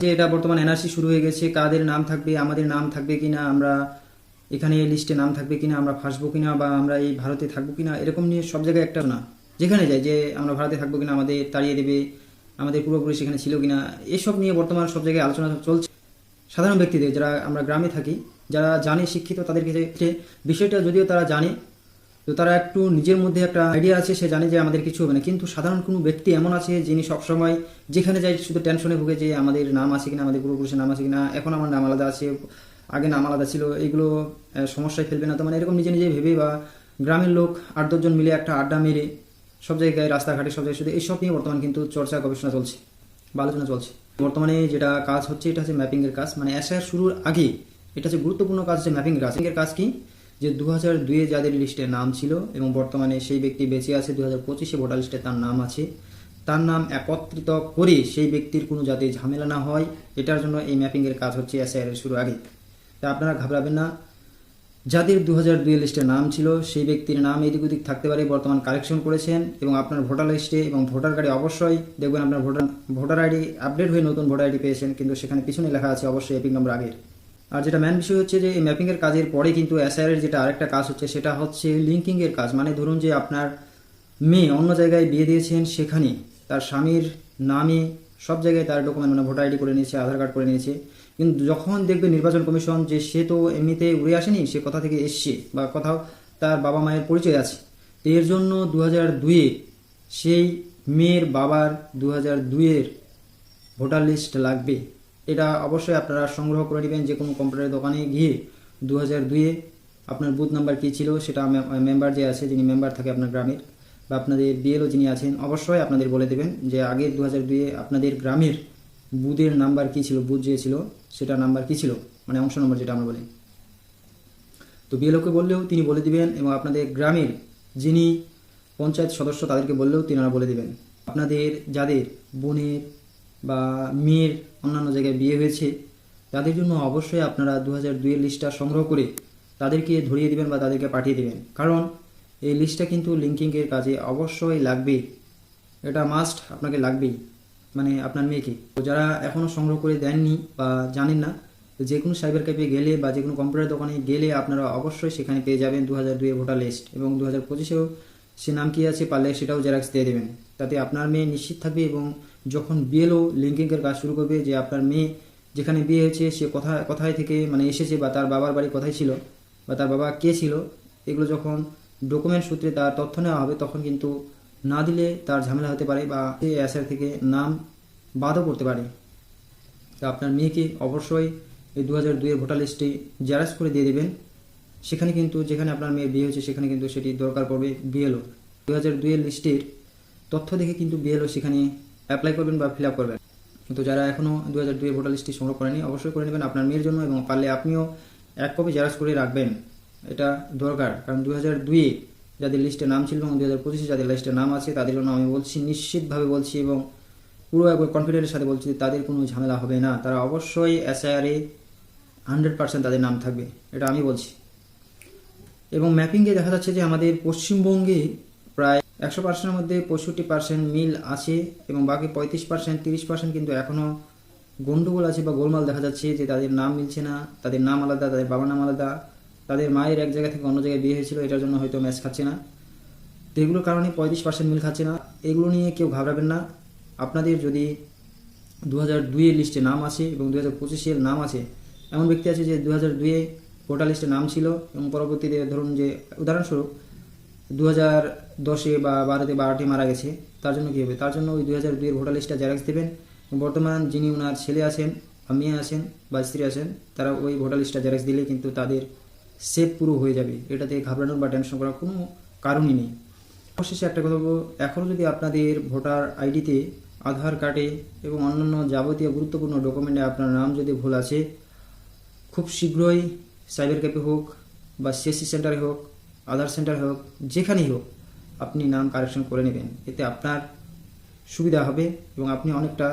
যে এটা বর্তমান এনআরসি শুরু হয়ে গেছে, কাদের নাম থাকবে, আমাদের নাম থাকবে কিনা, আমরা এখানে এই লিস্টে নাম থাকবে কিনা, আমরা ফাঁসবো কিনা, বা আমরা এই ভারতে থাকব কিনা, এরকম নিয়ে সব জায়গায় একটা না যেখানে যাই যে আমরা ভারতে থাকব কিনা, আমাদের তাড়িয়ে দেবে, আমাদের পূর্বপুরুষ এখানে ছিল কিনা, এসব নিয়ে বর্তমান সব জায়গায় আলোচনা চলছে। সাধারণ ব্যক্তিদের, যারা আমরা গ্রামে থাকি, যারা জানে, শিক্ষিত, তাদের ক্ষেত্রে বিষয়টা যদিও তারা জানে তো তারা একটু নিজের মধ্যে একটা আইডিয়া আছে, সে জানে যে আমাদের কিছু হবে না। কিন্তু সাধারণ কোনো ব্যক্তি এমন আছে যিনি সবসময় যেখানে যাই শুধু টেনশনে ভুগে যে আমাদের নাম আছে কিনা, আমাদের পূর্বপুরুষের নাম আছে কিনা, এখন আমার নাম আলাদা আছে, আগে নাম আলাদা ছিল, এইগুলো সমস্যায় ফেলবে না। তো মানে এরকম নিজে নিজে ভেবে বা গ্রামের লোক আট দশজন মিলে একটা আড্ডা মেরে সব জায়গায়, রাস্তাঘাটে সব জায়গায় শুধু এইসব নিয়ে বর্তমান কিন্তু চর্চা, গবেষণা চলছে বা আলোচনা চলছে। বর্তমানে যেটা কাজ হচ্ছে, এটা হচ্ছে ম্যাপিংয়ের কাজ। মানে এসআইআর শুরুর আগে এটা হচ্ছে গুরুত্বপূর্ণ কাজ হচ্ছে ম্যাপিং কাজ। ম্যাপিংয়ের কাজ কি? যে দু হাজার দুয়ে যাদের লিস্টে নাম ছিল এবং বর্তমানে সেই ব্যক্তি বেঁচে আছে দু হাজার পঁচিশে ভোটার লিস্টে তার নাম আছে, তার নাম একত্রিত করে সেই ব্যক্তির কোনো যাতে ঝামেলা না হয়, এটার জন্য এই ম্যাপিংয়ের কাজ হচ্ছে এসআইআর শুরু আগে তা আপনারা ঘাবড়াবেন না। যাদের দু হাজার দুই লিস্টে নাম ছিল, সেই ব্যক্তির নাম এদিক ওদিক থাকতে পারে, বর্তমান কালেকশন করেছেন এবং আপনার ভোটার লিস্টে এবং ভোটার কার্ডে অবশ্যই দেখবেন আপনার ভোটার ভোটার আইডি আপডেট হয়ে নতুন ভোটার আইডি পেয়েছেন, কিন্তু সেখানে পিছনে লেখা আছে অবশ্যই এপিক নম্বর আগের। আর যেটা মেন বিষয় হচ্ছে যে এই ম্যাপিংয়ের কাজের পরে কিন্তু এসআইআর যেটা আরেকটা কাজ হচ্ছে সেটা হচ্ছে লিঙ্কিংয়ের কাজ। মানে ধরুন যে আপনার মেয়ে অন্য জায়গায় বিয়ে দিয়েছেন সেখানে তার স্বামীর নামে সব জায়গায় তার ডকুমেন্ট মানে ভোটার আইডি করে নিয়েছে, আধার কার্ড করে নিয়েছে। কিন্তু যখন দেখবে নির্বাচন কমিশন যে সে তো এমনিতে উড়ে আসেনি, সে কোথা থেকে এসছে বা কোথাও তার বাবা মায়ের পরিচয় আছে এর জন্য দু হাজার দুয়ে সেই মেয়ের বাবার দু হাজার দুইয়ের ভোটার লিস্ট লাগবে। এটা অবশ্যই আপনারা সংগ্রহ করে নেবেন যে কোনো কম্পিউটারের দোকানে গিয়ে। দু হাজার দুইয়ে আপনার বুথ নাম্বার কী ছিল সেটা মেম্বার যে আছে, যিনি মেম্বার থাকে আপনার গ্রামের বা আপনাদের বিএলও যিনি আছেন, অবশ্যই আপনাদের বলে দেবেন যে আগে দু হাজার আপনাদের গ্রামের বুথের নাম্বার কী ছিল বুথ যে ছিল, সেটা নাম্বার কী ছিল মানে অংশ নম্বর যেটা আমরা বলি। তো বিএলওকে বললেও তিনি বলে দিবেন এবং আপনাদের গ্রামের যিনি পঞ্চায়েত সদস্য তাদেরকে বললেও তিনারা বলে দিবেন। আপনাদের, যাদের বোনের বা মেয়ের অন্যান্য জায়গায় বিয়ে হয়েছে, তাদের জন্য অবশ্যই আপনারা দু হাজার দুইয়ের লিস্টটা সংগ্রহ করে তাদেরকে ধরিয়ে দিবেন বা তাদেরকে পাঠিয়ে দেবেন। কারণ এই লিস্টটা কিন্তু লিঙ্কিংয়ের কাজে অবশ্যই লাগবে। এটা মাস্ট আপনাকে লাগবেই মানে আপনার মেয়েকে। তো যারা এখনও সংগ্রহ করে দেননি বা জানেন না যে কোনো সাইবার ক্যাফে গেলে বা যে কোনো কম্পিউটার দোকানে গেলে আপনারা অবশ্যই সেখানে পেয়ে যাবেন দু হাজার দুয়ে ভোটার লিস্ট এবং দু হাজার পঁচিশেও সে নাম কী আছে পারলে সেটাও জেরক্স দিয়ে দেবেন। তাতে আপনার মেয়ে নিশ্চিত থাকবে এবং যখন বিএলও লিঙ্কিংয়ের কাজ শুরু করবে যে আপনার মেয়ে যেখানে বিয়ে হয়েছে, সে কোথায় কোথায় থেকে মানে এসেছে বা তার বাবার বাড়ি কোথায় ছিল বা তার বাবা কে ছিল, এগুলো যখন ডকুমেন্ট সূত্রে তার তথ্য নেওয়া হবে, তখন কিন্তু না দিলে তার ঝামেলা হতে পারে বা অ্যাসার থেকে নাম বাদও করতে পারে। তো আপনার মেয়েকে অবশ্যই এই দু হাজার দুইয়ের ভোটার লিস্টে জেরাস করে দিয়ে দেবেন। সেখানে কিন্তু যেখানে আপনার মেয়ের বিয়ে হয়েছে, সেখানে কিন্তু সেটি দরকার পড়বে বিএলও। দু হাজার দুইয়ের লিস্টের তথ্য দেখে কিন্তু বিএলও সেখানে অ্যাপ্লাই করবেন বা ফিল আপ করবেন। কিন্তু যারা এখনও দু হাজার দুইয়ের ভোটার লিস্টটি সংগ্রহ করেনি অবশ্যই করে নেবেন আপনার মেয়ের জন্য এবং পারলে আপনিও এক কপি জেরাস করে রাখবেন। এটা দরকার, কারণ দু হাজার দুইয়ে যাদের লিস্টে নাম ছিল এবং দু হাজার পঁচিশে যাদের লিস্টে নাম আছে, তাদের জন্য আমি বলছি, নিশ্চিতভাবে বলছি এবং পুরো একবার কনফিডেন্টের সাথে বলছি তাদের কোনো ঝামেলা হবে না। তারা অবশ্যই এসআইআরে হান্ড্রেড পার্সেন্ট তাদের নাম থাকবে, এটা আমি বলছি। এবং ম্যাপিংয়ে দেখা যাচ্ছে যে আমাদের পশ্চিমবঙ্গে একশো পার্সেন্টের মধ্যে পঁয়ষট্টি পার্সেন্ট মিল আছে এবং বাকি পঁয়ত্রিশ পার্সেন্ট, তিরিশ পার্সেন্ট কিন্তু এখনও গন্ডগোল আছে বা গোলমাল দেখা যাচ্ছে যে তাদের নাম মিলছে না, তাদের নাম আলাদা, তাদের বাবার নাম আলাদা, তাদের মায়ের এক জায়গা থেকে অন্য জায়গায় বিয়ে হয়েছিল, এটার জন্য হয়তো ম্যাচ খাচ্ছে না। তো এগুলোর কারণে পঁয়ত্রিশ পার্সেন্ট মিল খাচ্ছে না। এগুলো নিয়ে কেউ ঘাবড়াবেন না। আপনাদের যদি দু হাজার দুইয়ের লিস্টে নাম আছে এবং দু হাজার পঁচিশের নাম আছে, এমন ব্যক্তি আছে যে দু হাজার দুইয়ে ভোটার লিস্টে নাম ছিল এবং পরবর্তীতে ধরুন যে, উদাহরণস্বরূপ দু হাজার দশে বা বারোতে বারোটি মারা গেছে, তার জন্য কী হবে? তার জন্য ওই দু হাজার ভোটার লিস্টটা জেরক্স দেবেন। বর্তমান যিনি ওনার ছেলে আছেন বা মেয়ে আছেন বা স্ত্রী আছেন, তারা ওই ভোটার লিস্টটা জেরক্স দিলে কিন্তু তাদের সেভ পুরো হয়ে যাবে। এটাতে ঘাবড়ানোর বা টেনশন করার কোনো কারণই নেই। অবশেষে একটা কথা বলব এখনও যদি আপনাদের ভোটার আইডিতে আধার কার্ডে এবং অন্যান্য যাবতীয় গুরুত্বপূর্ণ ডকুমেন্টে আপনার নাম যদি ভুল আছে, খুব শীঘ্রই সাইবার ক্যাফে হোক বা সিএসসি সেন্টারে হোক আধার সেন্টার হোক যেখানেই হোক আপনি নাম কারেকশন করে নেবেন। এতে আপনার সুবিধা হবে এবং আপনি অনেকটা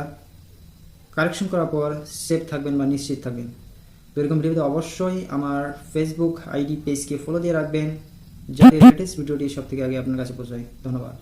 কারেকশন করার পর সেফ থাকবেন বা নিশ্চিত থাকবেন। তো এরকম ভিডিওতে অবশ্যই আমার ফেসবুক আইডি পেজকে ফলো দিয়ে রাখবেন। যাতে লেটেস্ট ভিডিওটি সব থেকে আগে আপনার কাছে পৌঁছায়। ধন্যবাদ।